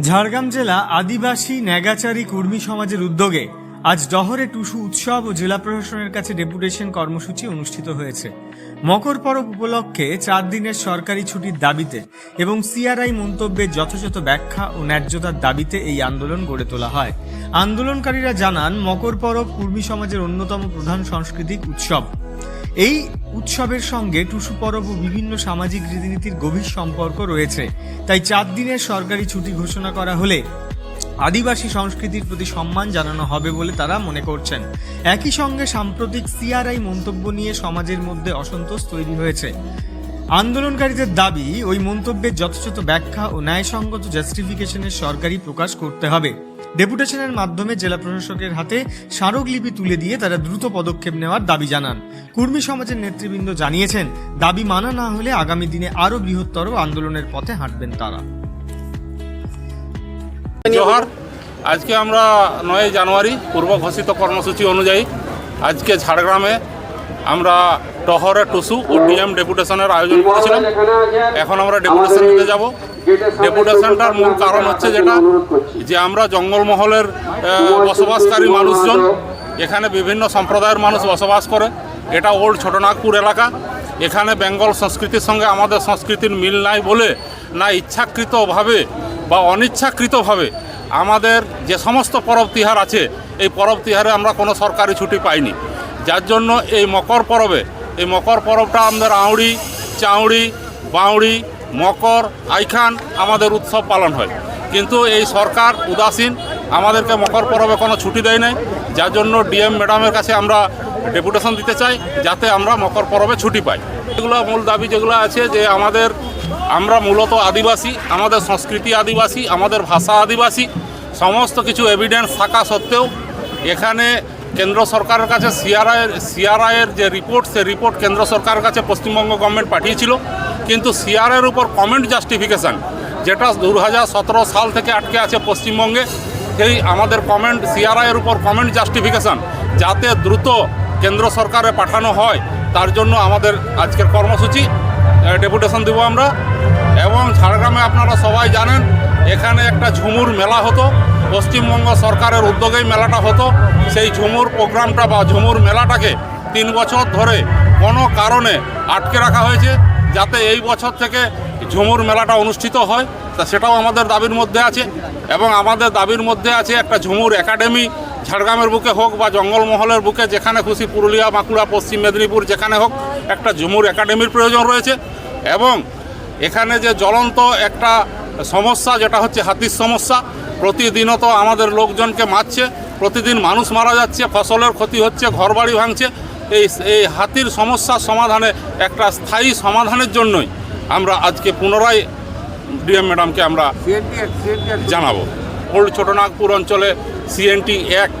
ঝাড়গ্রাম জেলা আদিবাসী ন্যাগাচারী কর্মী সমাজের উদ্যোগে আজ ডহরে টুসু উৎসব ও জেলা প্রশাসনের কাছে ডেপুটেশন কর্মসূচি অনুষ্ঠিত হয়েছে। মকর পরব উপলক্ষে চার দিনের সরকারি ছুটির দাবিতে এবং সিআরআই মন্তব্যের যথাযথ ব্যাখ্যা ও ন্যায্যতার দাবিতে এই আন্দোলন গড়ে তোলা হয়। আন্দোলনকারীরা জানান, মকর পরব কুর্মী সমাজের অন্যতম প্রধান সাংস্কৃতিক উৎসব। এই উৎসবের সঙ্গে টুসু পরব ও বিভিন্ন সামাজিক রীতিনীতির গভীর সম্পর্ক রয়েছে। তাই চার দিনের সরকারি ছুটি ঘোষণা করা হলে আদিবাসী সংস্কৃতির প্রতি সম্মান জানানো হবে বলে তারা মনে করছেন। একই সঙ্গে সাম্প্রতিক সিআরআই মন্তব্য নিয়ে সমাজের মধ্যে অসন্তোষ তৈরি হয়েছে। আন্দোলনকারীদের দাবি, ওই মন্তব্যের যথাযথ ব্যাখ্যা ও ন্যায়সঙ্গত জাস্টিফিকেশনের সরকারি প্রকাশ করতে হবে। ডেপুটেশনের মাধ্যমে জেলা প্রশাসকের হাতে স্মারকলিপি তুলে দিয়ে তারা দ্রুত পদক্ষেপ নেওয়ার দাবি জানান। কুর্মী সমাজের নেতৃবৃন্দ জানিয়েছেন, দাবি মানা না হলে আগামী দিনে আরও বৃহত্তর আন্দোলনের পথে হাঁটবেন তারা। আজকে আমরা নয় জানুয়ারি পূর্ব ঘোষিত কর্মসূচি অনুযায়ী আজকে ঝাড়গ্রামে আমরা টহরে টুসু ও ডিএম ডেপুটেশনের আয়োজন করেছিলাম। এখন আমরা ডেপুটেশন দিতে যাব। ডেপুটেশনটার মূল কারণ হচ্ছে যেটা, যে আমরা জঙ্গলমহলের বসবাসকারী মানুষজন, এখানে বিভিন্ন সম্প্রদায়ের মানুষ বসবাস করে। এটা ওল্ড ছোটনাগপুর এলাকা। এখানে বেঙ্গল সংস্কৃতির সঙ্গে আমাদের সংস্কৃতির মিল নাই বলে, না ইচ্ছাকৃতভাবে বা অনিচ্ছাকৃতভাবে আমাদের যে সমস্ত পরব তিহার আছে, এই পরব তিহারে আমরা কোনো সরকারি ছুটি পাইনি। যার জন্য এই মকর পরবে। এই মকর পরবটা আমাদের আউড়ি, চাউড়ি, বাউড়ি, মকর, আইখান আমাদের উৎসব পালন হয়। কিন্তু এই সরকার উদাসীন, আমাদেরকে মকর পরবে কোনো ছুটি দেয় নাই। যার জন্য ডিএম ম্যাডামের কাছে আমরা ডেপুটেশন দিতে চাই, যাতে আমরা মকর পরবে ছুটি পাই। এগুলো মূল দাবি যেগুলো আছে যে আমাদের, আমরা মূলত আদিবাসী, আমাদের সংস্কৃতি আদিবাসী, আমাদের ভাষা আদিবাসী, সমস্ত কিছু এভিডেন্স থাকা সত্ত্বেও এখানে কেন্দ্র সরকারের কাছে সিআরআইয়ের সিআরআইয়ের যে রিপোর্ট সে রিপোর্ট কেন্দ্র সরকারের কাছে পশ্চিমবঙ্গ গভর্নমেন্ট পাঠিয়েছিল। কিন্তু সিআরআইয়ের উপর কমেন্ট জাস্টিফিকেশান যেটা দু হাজার সতেরো সাল থেকে আটকে আছে পশ্চিমবঙ্গে, সেই আমাদের কমেন্ট সিআরআইয়ের উপর কমেন্ট জাস্টিফিকেশান যাতে দ্রুত কেন্দ্র সরকারে পাঠানো হয়, তার জন্য আমাদের আজকের কর্মসূচি ডেপুটেশন দেবো আমরা। এবং ঝাড়গ্রামে আপনারা সবাই জানেন, এখানে একটা ঝুমুর মেলা হতো। পশ্চিমবঙ্গ সরকারের উদ্যোগেই মেলাটা হতো। সেই ঝুমুর প্রোগ্রামটা বা ঝুমুর মেলাটাকে তিন বছর ধরে কোনো কারণে আটকে রাখা হয়েছে, যাতে এই বছর থেকে ঝুমুর মেলাটা অনুষ্ঠিত হয়। তা সেটাও আমাদের দাবির মধ্যে আছে এবং আমাদের দাবির মধ্যে আছে একটা ঝুমুর একাডেমি, ঝাড়গ্রামের বুকে হোক বা জঙ্গলমহলের বুকে, যেখানে খুশি পুরুলিয়া, বাঁকুড়া, পশ্চিম মেদিনীপুর, যেখানে হোক একটা ঝুমুর একাডেমির প্রয়োজন রয়েছে। এবং এখানে যে জ্বলন্ত একটা সমস্যা, যেটা হচ্ছে হাতির সমস্যা প্রতিদিনত আমাদের লোকজনকে মারছে, প্রতিদিন মানুষ মারা যাচ্ছে, ফসলের ক্ষতি হচ্ছে, ঘরবাড়ি ভাঙছে। এই এই হাতির সমস্যার সমাধানে একটা স্থায়ী সমাধানের জন্যই আমরা আজকে পুনরায় ডিএম ম্যাডামকে আমরা জানাব। ওল্ড ছোটনাগপুর অঞ্চলে সিএনটি অ্যাক্ট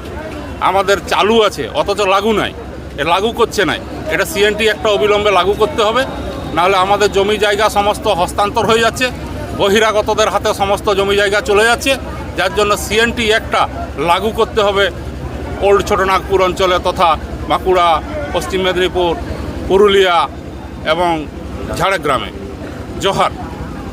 আমাদের চালু আছে, অথচ লাগু নাই, এ লাগু করছে নাই। এটা সিএনটি একটা অবিলম্বে লাগু করতে হবে, নাহলে আমাদের জমি জায়গা সমস্ত হস্তান্তর হয়ে যাচ্ছে, বহিরাগতদের হাতে সমস্ত জমি জায়গা চলে যাচ্ছে। যার জন্য সিএনটি একটা লাগু করতে হবে ওল্ড ছোটনাগপুর অঞ্চলে তথা বাঁকুড়া, পশ্চিম মেদিনীপুর, পুরুলিয়া এবং ঝাড়গ্রামে। জোহার।